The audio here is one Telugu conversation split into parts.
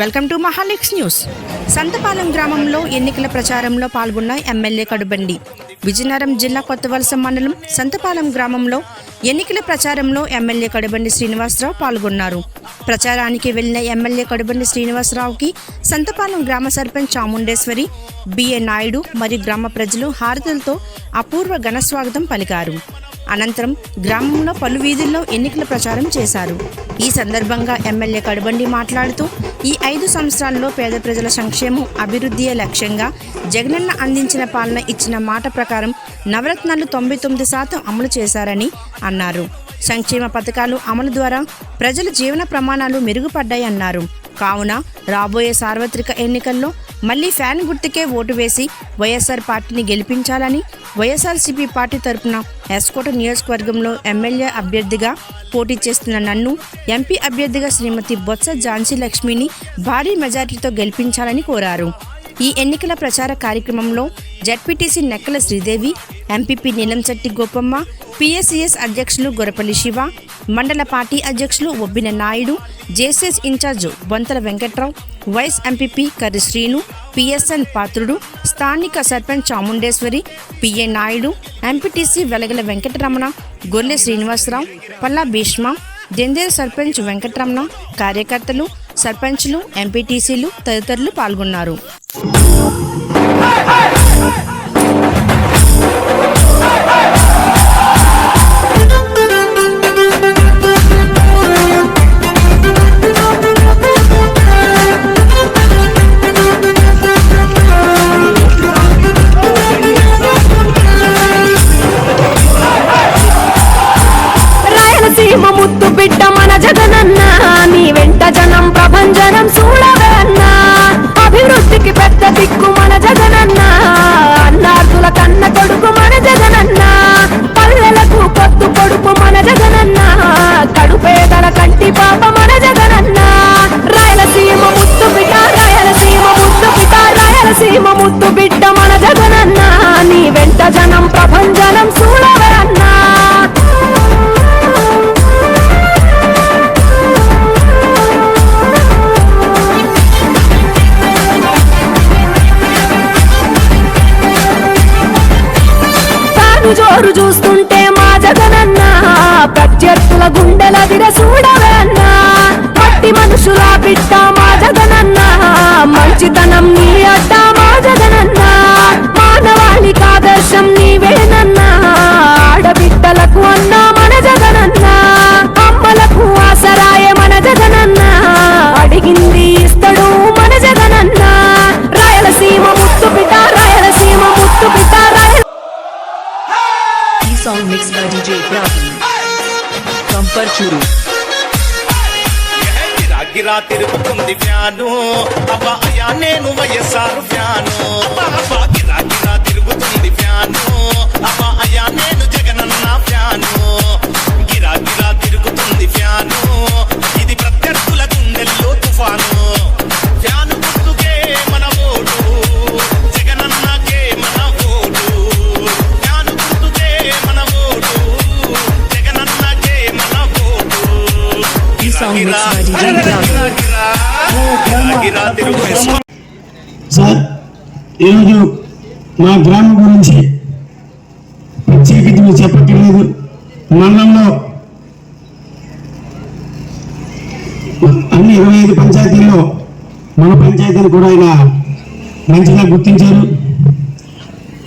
Welcome to Mahalix news. Santhapalem గ్రామంలో ఎన్నికల ప్రచారంలో పాల్గొన్న ఎమ్మెల్యే కడుబండి. విజయనగరం జిల్లా కొత్తవలస మండలం సంతపాలెం గ్రామంలో ఎన్నికల ప్రచారంలో ఎమ్మెల్యే కడుబండి శ్రీనివాసరావు పాల్గొన్నారు. ప్రచారానికి వెళ్ళిన ఎమ్మెల్యే కడుబండి శ్రీనివాసరావుకి సంతపాలెం గ్రామ సర్పంచ్ చాముండేశ్వరి బిఏ నాయుడు మరియు గ్రామ ప్రజలు హారతులతో అపూర్వ ఘనస్వాగతం పలికారు. అనంతరం గ్రామంలో పలు వీధుల్లో ఎన్నికల ప్రచారం చేశారు. ఈ సందర్భంగా ఎమ్మెల్యే కడుబండి మాట్లాడుతూ ఈ ఐదు సంవత్సరాల్లో పేద ప్రజల సంక్షేమం అభివృద్ధియే లక్ష్యంగా జగనన్న అందించిన పాలన ఇచ్చిన మాట ప్రకారం నవరత్నాలు తొంభై తొమ్మిది శాతం అమలు చేశారని అన్నారు. సంక్షేమ పథకాలు అమలు ద్వారా ప్రజల జీవన ప్రమాణాలు మెరుగుపడ్డాయి అన్నారు కావున రాబోయే సార్వత్రిక ఎన్నికల్లో మళ్ళీ ఫ్యాన్ గుర్తుకే ఓటు వేసి వైఎస్ఆర్ పార్టీని గెలిపించాలని వైఎస్ఆర్సీపీ పార్టీ తరపున ఎస్కోట నియోజకవర్గంలో ఎమ్మెల్యే అభ్యర్థిగా పోటీ చేస్తున్న నన్ను ఎంపీ అభ్యర్థిగా శ్రీమతి బొత్స ఝాన్సీ లక్ష్మిని భారీ మెజార్టీతో గెలిపించాలని కోరారు. ఈ ఎన్నికల ప్రచార కార్యక్రమంలో ZPTC Nekkala Sridevi MPP Neelamshetty Gopamma PSCS అధ్యక్షులు గొరపల్లి శివ మండల పార్టీ అధ్యక్షులు Obbina Naidu JCS incharge Bonthala Venkatrao vice MPP Karri Srinu PSN Patrudu స్థానిక సర్పంచ్ చాముండేశ్వరి పిఏ నాయుడు ఎంపీటీసీ వెలగల వెంకటరమణ గొర్లె శ్రీనివాసరావు పల్లా భీష్మ దెందేరు సర్పంచ్ వెంకటరమణ కార్యకర్తలు సర్పంచ్లు ఎంపీటీసీలు తదితరులు పాల్గొన్నారు. రాయలసీమ ముద్దు బిడ్డ మన జగనన్న నీ వెంట జనం ప్రభంజనం చూడవే అన్నా. అభివృద్ధికి పెద్ద దిక్కు జోరు చూస్తుంటే మా జగనన్న ప్రత్యర్థుల గుండెల విర చూడవన్నా. మట్టి మనుషుల బిడ్డ మా జగనన్న మంచితనం నీ అడ్డ మా జగనన్న. మానవాళికి ఆదర్శం నీవేనన్నా. Mix by DJ Bravi Gira తిరుగుతుంది ఫ్యాను. అబ్బా అయ్యా నేను వైఎస్ఆర్ ఫ్యాను. అబ్బా గిరా గిరా తిరుగుతుంది ఫ్యాను. అబ్బా అయ్యా నేను జగనన్న ఫ్యాను. గిరా గిరా తిరుగుతుంది ఫ్యాను. సార్ ఈరోజు మా గ్రామం గురించి ప్రత్యేకించి చెప్పట్లేదు. మండలంలో అన్ని ఇరవై ఐదు పంచాయతీల్లో మన పంచాయతీని కూడా ఆయన మంచిగా గుర్తించారు.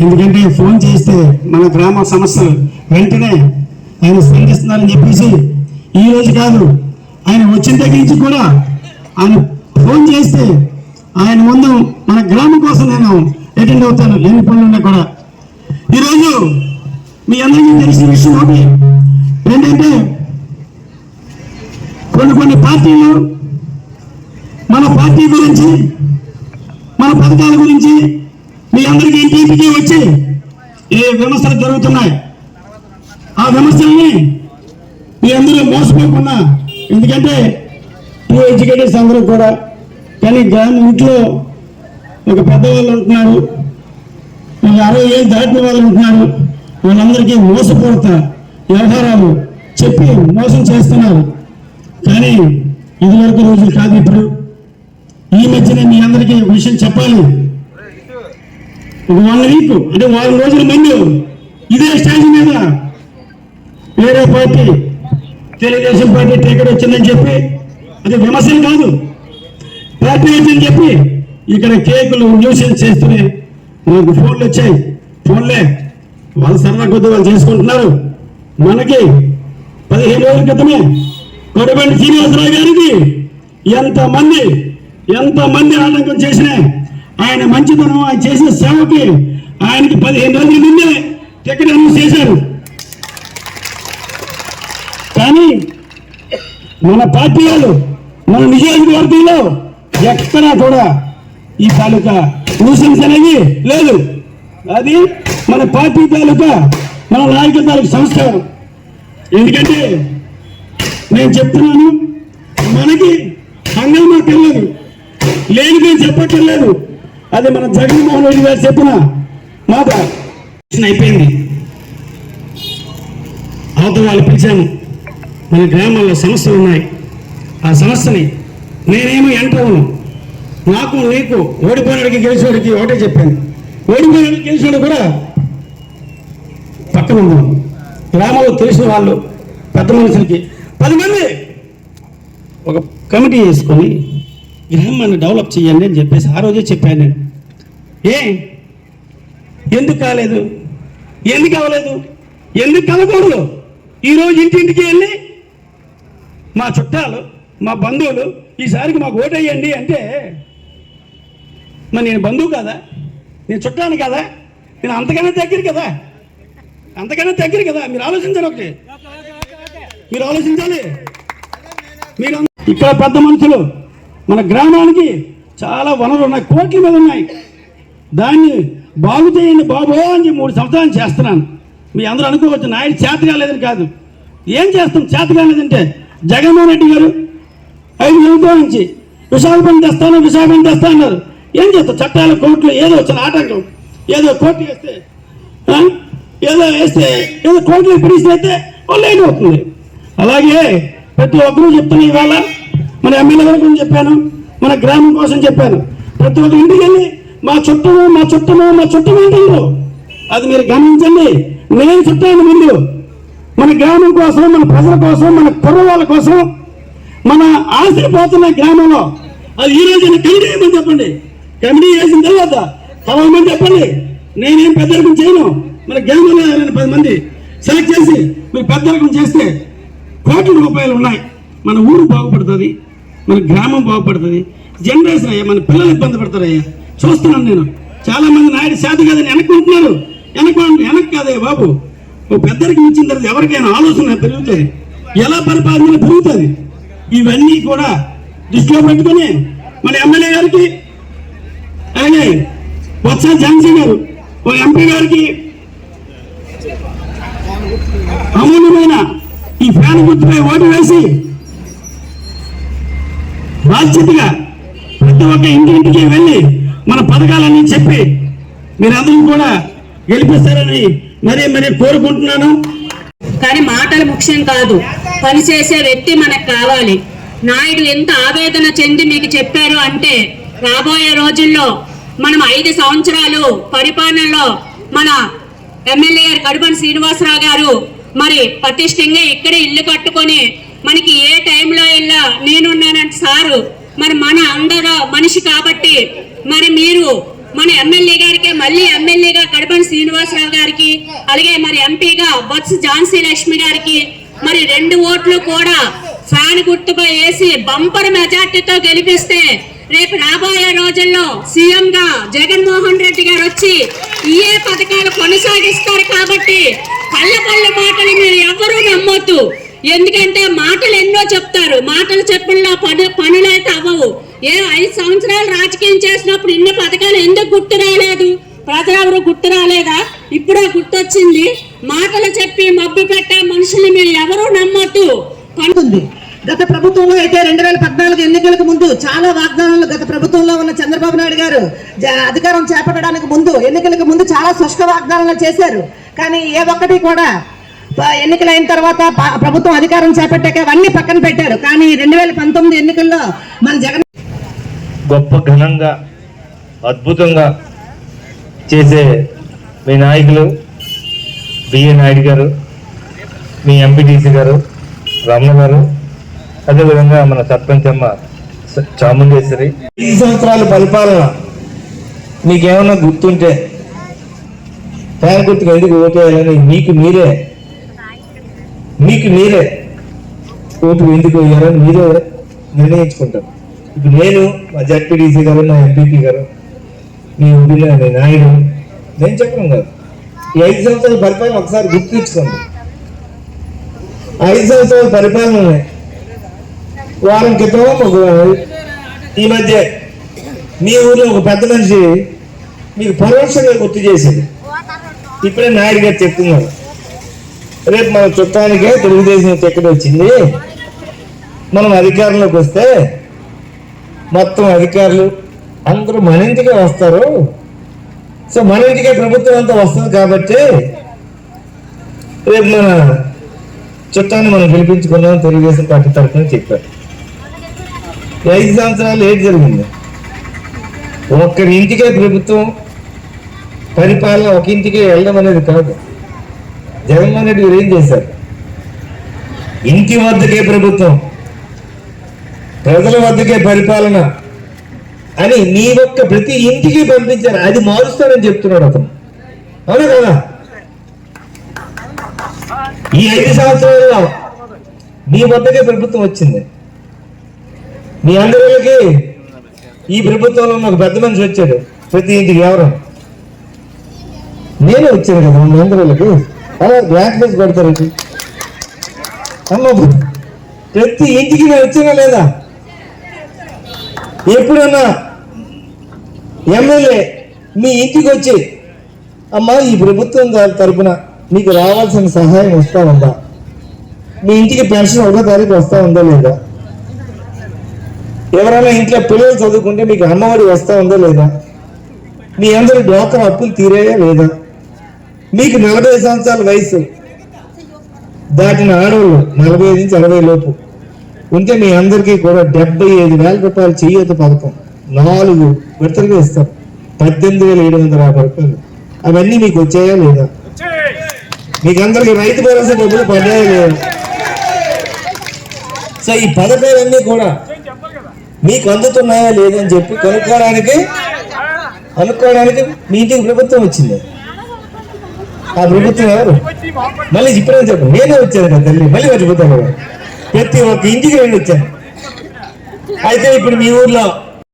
ఎందుకంటే ఫోన్ చేస్తే మన గ్రామ సమస్యలు వెంటనే ఆయన స్పందిస్తున్నారని చెప్పేసి ఈ రోజు కాదు ఆయన వచ్చిన దగ్గర నుంచి కూడా ఆయన ఫోన్ చేస్తే ఆయన ముందు మన గ్రామం కోసం నేను అటెండ్ అవుతాను ఎన్ని పనులున్నా కూడా. ఈరోజు మీ అందరికీ తెలిసిన విషయం ఒకటి. ఏంటంటే కొన్ని కొన్ని పార్టీలు మన పార్టీ గురించి మన పథకాల గురించి మీ అందరికీ ఇంటింటికి వచ్చి ఏ విమర్శలు జరుగుతున్నాయి? ఆ విమర్శల్ని మీ అందరూ మోసపోకుండా ఎందుకంటే టూ ఎడ్యుకేటర్స్ అందరూ కూడా కానీ గ్రామ ఇంట్లో ఒక పెద్దవాళ్ళు ఉంటున్నారు అరవై ఏళ్ళు దాటిన వాళ్ళు ఉంటున్నారు వాళ్ళందరికీ మోసపూరిత వ్యవహారాలు చెప్పి మోసం చేస్తున్నారు. కానీ ఇదివరకు రోజులు కాదు ఇప్పుడు. ఈ మధ్యనే మీ అందరికీ ఒక విషయం చెప్పాలి. ఒక వన్ వీక్ అంటే వారం రోజుల ముందు. ఇదే స్టేజ్ మీద వేరే పార్టీ తెలుగుదేశం పార్టీ టికెట్ వచ్చిందని చెప్పి అది విమర్శలు కాదు. పార్టీ వచ్చిందని చెప్పి ఇక్కడ కేకులు న్యూసెన్స్ చేస్తూనే మనకు ఫోన్లు వచ్చాయి. ఫోన్లే వాళ్ళు సరదా కొద్ది వాళ్ళు చేసుకుంటున్నారు. మనకి పదిహేను రోజుల క్రితమే కొడబండి శ్రీనివాసరావు గారికి ఎంతమంది ఎంతమంది ఆటంకం చేసిన ఆయన మంచితనం ఆయన చేసిన సేవకి ఆయనకి పదిహేను రోజుల ముందే టికెట్ అనౌన్స్ చేశారు కానీ మన పార్టీ వాళ్ళు మన నియోజకవర్గంలో ఎక్కడా కూడా ఈ తాలూకా న్యూసెన్స్ అనేది లేదు. అది మన పార్టీ తాలూకా మన నాయకుల తాలూకా సంస్కారం. ఎందుకంటే నేను చెప్తున్నాను మనకి హంగామా తెలియదు. నేను చెప్పట్లేదు అది మన జగన్మోహన్ రెడ్డి గారు చెప్పిన మాట. అయిపోయింది. అవతల వాళ్ళు పిలిచాము మన గ్రామాల్లో సమస్యలు ఉన్నాయి. ఆ సమస్యని నేనేమో ఎంటవును నాకు నీకు ఓడిపోయినడికి గెలిచినడికి ఒకటే చెప్పాను. ఓడిపోయినడికి గెలిచినడు కూడా పక్కన ఉన్నాను గ్రామంలో తెలిసిన వాళ్ళు పెద్ద మనుషులకి పది మంది ఒక కమిటీ వేసుకొని గ్రామాన్ని డెవలప్ చేయండి అని చెప్పేసి ఆ రోజే చెప్పాను నేను. ఏ? ఎందుకు కాలేదు? ఎందుకు అవ్వలేదు? ఎందుకు కలగకూడదు ఈరోజు ఇంటింటికి వెళ్ళి మా చుట్టాలు మా బంధువులు ఈసారికి మాకు ఓటేయండి అంటే మరి నేను బంధువు కదా? నేను చుట్టాను కదా? నేను అంతకన్నా దగ్గర కదా? అంతకన్నా దగ్గర కదా? మీరు ఆలోచించాలి ఒకటి. మీరు ఆలోచించాలి. మీరు ఇక్కడ పెద్ద మనుషులు మన గ్రామానికి చాలా వనరులు ఉన్నాయి కోట్ల మీద ఉన్నాయి. దాన్ని బాగు చేయండి బాబో అని మూడు సంవత్సరాలు చేస్తున్నాను. మీ అందరూ అనుకోవచ్చు నాయుడు చేత కాలేదని కాదు. ఏం చేస్తాం? చేత కాలేదంటే జగన్మోహన్ రెడ్డి గారు ఐదు సంవత్సరాల నుంచి విశాఖపట్నం తెస్తాను విశాఖపట్నం తెస్తా అన్నారు. ఏం చేస్తారు చట్టాల కోర్టులు ఏదో వచ్చిన ఆటంకం. ఏదో కోర్టు వేస్తే ఆ? ఏదో వేస్తే ఏదో కోర్టులో పిలిచి వాళ్ళు ఏం అవుతుంది. అలాగే ప్రతి ఒక్కరూ చెప్తున్నా ఇవాళ మన ఎమ్మెల్యే గారి గురించి చెప్పాను మన గ్రామం కోసం చెప్పాను. ప్రతి ఒక్క ఇంటికి వెళ్ళి మా చుట్టము మా చుట్టము మా చుట్టము అంటారు. అది మీరు గమనించండి. నేను చుట్టాను ముందు. మన గ్రామం కోసం మన ప్రజల కోసం మన కుర్రవాళ్ళ కోసం మన ఆస్తి పోతున్న గ్రామంలో అది ఈ రోజు కమిటీ వేయమని చెప్పండి? కమిటీ వేసిన తర్వాత కలవమని చెప్పండి. నేనేం పెద్దరికం చేయను. మన గ్రామంలో ఎవరైనా పది మంది సెలెక్ట్ చేసి మీరు పెద్దరికం చేస్తే కోట్ల రూపాయలు ఉన్నాయి. మన ఊరు బాగుపడుతుంది మన గ్రామం బాగుపడుతుంది. జనరేషన్ అయ్యా మన పిల్లలు ఇబ్బంది పడతారయ్యా. చూస్తున్నాను నేను. చాలా మంది నాయుడు శాత కాదని వెనక్కుంటున్నారు వెనక వెనక్కి కాదయ్యా బాబు. ఒక పెద్దరికి ఇచ్చిన తర్వాత ఎవరికైనా ఆలోచన పెరుగుతుంది ఎలా పరిపాలన పెరుగుతుంది? ఇవన్నీ కూడా దృష్టిలో పెట్టుకుని మన ఎమ్మెల్యే గారికి అలాగే బొత్స ఝాన్సీ గారు ఓ ఎంపీ గారికి అమూల్యమైన ఈ ఫ్యాన్ గుర్తుపై ఓటు వేసి బాధ్యతగా ప్రతి ఒక్క ఇంటింటికి వెళ్ళి మన పథకాలన్నీ చెప్పి మీరందరూ కూడా గెలిపిస్తారని మరి మరి కోరుకుంటున్నాను? కానీ మాటలు ముఖ్యం కాదు. పనిచేసే వ్యక్తి మనకు కావాలి. నాయుడు ఎంత ఆవేదన చెంది మీకు చెప్పారు అంటే రాబోయే రోజుల్లో మనం ఐదు సంవత్సరాలు పరిపాలనలో మన ఎమ్మెల్యే కడుపని శ్రీనివాసరావు గారు మరి పటిష్టంగా ఇక్కడే ఇల్లు కట్టుకొని మనకి ఏ టైంలో వెళ్ళా నేనున్నానంటే సారు. మరి మన అందరూ మనిషి కాబట్టి మరి మీరు మన ఎమ్మెల్యే గారికి మళ్ళీ ఎమ్మెల్యేగా కడపని శ్రీనివాసరావు గారికి అలాగే మరి ఎంపీగా బొత్స ఝాన్సీ లక్ష్మి గారికి మరి రెండు ఓట్లు కూడా ఫ్యాన్ గుర్తుపై వేసి బంపర్ మెజార్టీతో గెలిపిస్తే రేపు రాబోయే రోజుల్లో సీఎం గా జగన్మోహన్ రెడ్డి గారు వచ్చి ఏ పథకాలు కొనసాగిస్తారు కాబట్టి పళ్ళ పళ్ళ మాటలు మీరు ఎవ్వరూ నమ్మొద్దు. ఎందుకంటే మాటలు ఎన్నో చెప్తారు. మాటలు చెప్పడంలో పను పనులైతే అవ్వవు. ఏ ఐదు సంవత్సరాలు రాజకీయం చేసినప్పుడు ఇన్ని పథకాలు ఎందుకు గుర్తు రాలేదు? ప్రజలెవరు గుర్తు రాలేదా? ఇప్పుడే గుర్తొచ్చింది. మాటలు చెప్పి మబ్బు పెట్టే మనుషులు మీరు ఎవరు నమ్మట్టు పండుతుంది గత ప్రభుత్వంలో అయితే రెండు వేల పద్నాలుగు ఎన్నికలకు ముందు చాలా వాగ్దానాలు గత ప్రభుత్వంలో ఉన్న చంద్రబాబు నాయుడు గారు జ- అధికారం చేపట్టడానికి ముందు ఎన్నికలకు ముందు చాలా శుష్క వాగ్దానాలు చేశారు. కానీ ఏ ఒక్కటి కూడా ఎన్నికలైన తర్వాత ప్రభుత్వం అధికారం చేపట్టాక అవన్నీ పక్కన పెట్టారు. కానీ రెండు వేల పంతొమ్మిది ఎన్నికల్లో మన జగన్ గొప్ప ఘనంగా అద్భుతంగా చేసే మీ నాయకులు బిఏ నాయుడు గారు మీ ఎంపీటీసీ గారు రమణ గారు అదేవిధంగా మన సర్పంచ్ అమ్మ చాముండేశ్వరి. ఈ సంవత్సరాల పరిపాలన మీకేమన్నా గుర్తుంటే? ఫ్యాన్ గుర్తుకు ఎందుకు ఓటేయాలని మీకు మీరే. మీకు మీరే. ఓటు ఎందుకు వేయాలని మీరే నిర్ణయించుకుంటారు. ఇప్పుడు నేను మా జడ్పీడీసీ గారు మా ఎంపీపీ గారు మీ ఊరిలో మీ నాయుడు నేను చెప్పడం కాదు. ఈ ఐదు సంవత్సరాల పరిపాలన ఒకసారి గుర్తు తెచ్చుకోండి ఐదు సంవత్సరాల పరిపాలన వారం క్రితం ఒక ఈ మధ్య మీ ఊర్లో ఒక పెద్ద మనిషి మీకు పరోక్షంగా గుర్తు చేసింది. ఇప్పుడే నాయుడు గారు చెప్తున్నారు. రేపు మన చుట్టానికే తెలుగుదేశం టికెట్ వచ్చింది. మనం అధికారంలోకి వస్తే మొత్తం అధికారులు అందరూ మన ఇంటికే వస్తారు. సో మన ఇంటికే ప్రభుత్వం అంతా వస్తుంది కాబట్టి రేపు మన చుట్టాన్ని మనం గెలిపించుకున్నాం తెలుగుదేశం పార్టీ తరఫున చెప్పారు. ఐదు సంవత్సరాలు ఏది జరిగింది? ఒక్కరి ఇంటికే ప్రభుత్వం పరిపాలన ఒక ఇంటికే వెళ్ళడం అనేది కాదు. జగన్మోహన్ రెడ్డి గారు ఏం చేశారు? ఇంటి వద్దకే ప్రభుత్వం ప్రజల వద్దకే పరిపాలన అని నీ ఒక్క ప్రతి ఇంటికి పంపించారు. అది మారుస్తానని చెప్తున్నాడు అతను. అవునా కదా? ఈ ఐదు సంవత్సరాల్లో మీ వద్దకే ప్రభుత్వం వచ్చింది. మీ అందరికి ఈ ప్రభుత్వంలో ఉన్న ఒక పెద్ద మనిషి వచ్చాడు. ప్రతి ఇంటికి ఎవరు? నేనే వచ్చాను కదా మీ అందరికి. అలా బ్లాక్ లిస్ట్ పెడతారు అమ్మ ప్రతి ఇంటికి నేను వచ్చానా లేదా? ఎప్పుడన్నా ఎమ్మెల్యే మీ ఇంటికి వచ్చి అమ్మా ఈ ప్రభుత్వం దా- తరపున మీకు రావాల్సిన సహాయం వస్తా ఉందా? మీ ఇంటికి పెన్షన్ ఒకటో తారీఖు వస్తా ఉందా లేదా? ఎవరైనా ఇంట్లో పిల్లలు చదువుకుంటే మీకు అమ్మఒడి వస్తా ఉందా లేదా? మీ అందరి డోకర అప్పులు తీరేయా లేదా? మీకు నలభై సంవత్సరాల వయసు దాటిన ఆడవాళ్ళు నలభై ఐదు నుంచి అరవై లోపు. ఉంటే మీ అందరికీ కూడా డెబ్బై ఐదు వేల రూపాయలు చేయూత పథకం. నాలుగు విడతలుగా ఇస్తారు పద్దెనిమిది వేల ఏడు వందల యాభై రూపాయలు. అవన్నీ మీకు వచ్చాయా లేదా? మీకు అందరికి రైతు భరోసా డబ్బులు పడ్డాయా లేదా? సో ఈ పథకాలన్నీ కూడా మీకు అందుతున్నాయా లేదని చెప్పి కనుక్కోవడానికి కనుక్కోవడానికి మీ ఇంటికి ప్రభుత్వం వచ్చింది. ఆ ప్రభుత్వం ఎవరు? మళ్ళీ ఇప్పుడే చెప్పండి. నేనే వచ్చాను కదా తల్లి. మళ్ళీ మర్చిపోతాను కదా. ప్రతి ఒక్క ఇంటికి నేను వచ్చాను అయితే ఇప్పుడు మీ ఊర్లో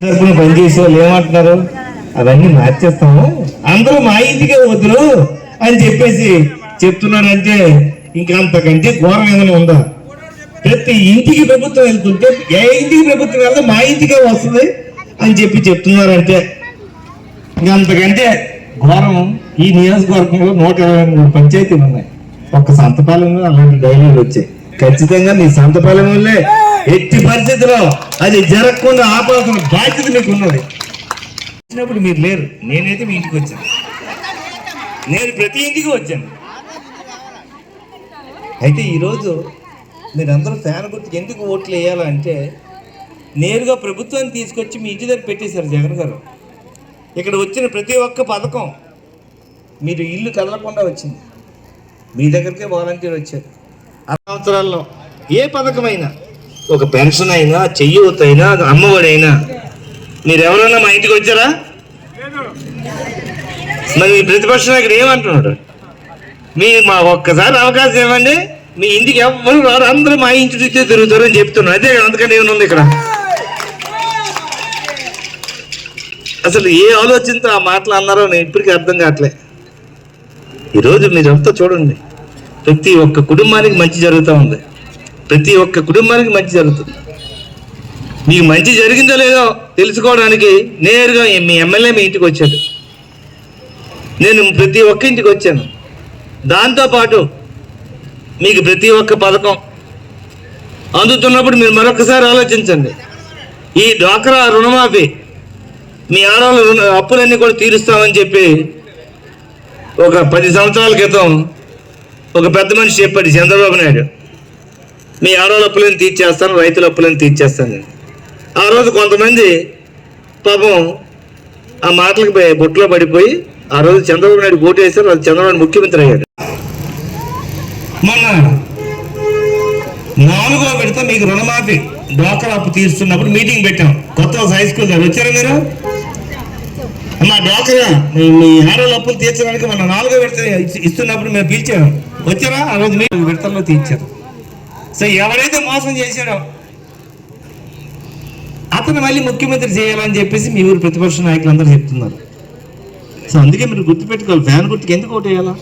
తరపున పనిచేసే వాళ్ళు ఏమంటున్నారు? అవన్నీ మార్చేస్తాము. అందరూ మా ఇంటికే వద్దురు అని చెప్పేసి చెప్తున్నారంటే ఇంకా అంతకంటే ఘోరం ఏమైనా ఉందా? ప్రతి ఇంటికి ప్రభుత్వం వెళ్తుంటే ఏ ఇంటికి ప్రభుత్వం వెళ్తే మా ఇంటికే వస్తుంది అని చెప్పి చెప్తున్నారంటే ఇంకా అంతకంటే ఘోరం ఈ నియోజకవర్గంలో నూట ఇరవై మూడు పంచాయతీలు ఉన్నాయి. ఒక్క సంతపాలెంలో అలాంటి డైలాగ్ వచ్చాయి. ఖచ్చితంగా మీ సంతపాలెం వల్లే ఎట్టి పరిస్థితిలో అది జరగకుండా ఆపాల్సిన బాధ్యత మీకు ఉన్నది వచ్చినప్పుడు మీరు లేరు. నేనైతే మీ ఇంటికి వచ్చాను. నేను ప్రతి ఇంటికి వచ్చాను. అయితే ఈరోజు మీరందరూ ఫ్యాన్ గుర్తుకు ఎందుకు ఓట్లు వేయాలంటే నేరుగా ప్రభుత్వాన్ని తీసుకొచ్చి మీ ఇంటి దగ్గర పెట్టేశారు జగన్ గారు. ఇక్కడ వచ్చిన ప్రతి ఒక్క పథకం మీరు ఇల్లు కదలకుండా వచ్చింది. మీ దగ్గరికే వాలంటీర్ వచ్చారు. సంవత్సరాల్లో ఏ పథకమైనా ఒక పెన్షన్ అయినా చెయ్యూత అయినా అమ్మఒడి అయినా మీరు ఎవరైనా మా ఇంటికి వచ్చారా? మరి మీ ప్రతిపక్ష నాయకుడు ఏమంటున్నాడు? మీ మా ఒక్కసారి అవకాశం ఇవ్వండి. మీ ఇంటికి ఎవరు రారు అందరూ మా ఇంటి చుట్టూ తిరుగుతారు అని చెప్తున్నారు అదే అందుకని ఏమైనా ఉంది ఇక్కడ? అసలు ఏ ఆలోచనతో ఆ మాటలు అన్నారో నేను ఇప్పటికీ అర్థం కావట్లే. ఈరోజు మీరంతా చూడండి. ప్రతి ఒక్క కుటుంబానికి మంచి జరుగుతూ ఉంది. ప్రతి ఒక్క కుటుంబానికి మంచి జరుగుతుంది. మీకు మంచి జరిగిందో లేదో తెలుసుకోవడానికి నేరుగా మీ ఎమ్మెల్యే మీ ఇంటికి వచ్చాడు. నేను ప్రతి ఒక్క ఇంటికి వచ్చాను. దాంతోపాటు మీకు ప్రతి ఒక్క పథకం అందుతున్నప్పుడు మీరు మరొకసారి ఆలోచించండి. ఈ డ్వాక్రా రుణమాఫీ మీ ఆడవాళ్ళ అప్పులన్నీ కూడా తీరుస్తామని చెప్పి ఒక పది సంవత్సరాల క్రితం ఒక పెద్ద మనిషి చెప్పాడు చంద్రబాబు నాయుడు మీ ఆడవాళ్ళ అప్పులను తీర్చేస్తాను రైతుల అప్పులను తీర్చేస్తాను. ఆ రోజు కొంతమంది పాపం ఆ మాటలకు పోయి బొట్టులో పడిపోయి ఆ రోజు చంద్రబాబు నాయుడు ఓటు వేశారు అది చంద్రబాబు ముఖ్యమంత్రి అయ్యాడు. మొన్న నాలుగో విడత మీకు రుణమాఫీ డోకర్ అప్పు తీరుస్తున్నప్పుడు మీటింగ్ పెట్టాం. కొత్త హై స్కూల్ దగ్గర వచ్చారా మీరు? మా డ్వాక్రా మీ మీ ఆడవాళ్ళ అప్పులు తీర్చడానికి మన నాలుగో విడత ఇస్తున్నప్పుడు మేము పిలిచాము వచ్చారా? ఆ రోజు మీరు విడతల్లో తీర్చారు సో ఎవరైతే మోసం చేశాడో అతను మళ్ళీ ముఖ్యమంత్రి చేయాలని చెప్పేసి మీ ఊరు ప్రతిపక్ష నాయకులు అందరూ చెప్తున్నారు. సో అందుకే మీరు గుర్తుపెట్టుకోవాలి ఫ్యాన్ గుర్తుకి ఎందుకు ఓటు వేయాలా?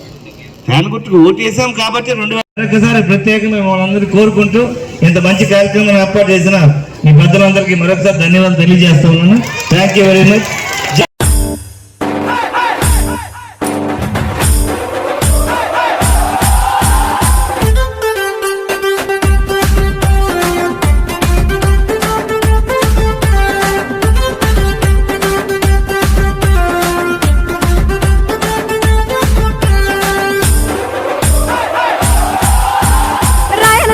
ఫ్యాన్ గుర్తుకు ఓటు వేసాం కాబట్టి రెండు వేల ఒకసారి ప్రత్యేకంగా మనందరూ కోరుకుంటూ ఇంత మంచి కార్యక్రమం ఏర్పాటు చేసిన మీ పెద్దలందరికీ మరొకసారి ధన్యవాదాలు తెలియజేస్తా ఉన్నాను. Thank you very much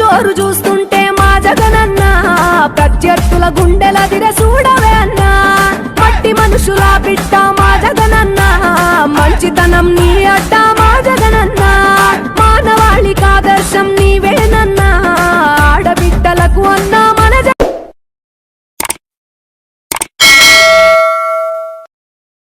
జోరు చూస్తుంటే మా జగనన్న ప్రత్యర్థుల గుండెల దిర చూడవే అన్న. మట్టి మనుషుల బిట్ట మా జగనన్న మంచితనం నీ అడ్డ మా జగనన్న. మానవాళికాదర్శం నీవేనన్నా ఆడబిడ్డలకు అన్నా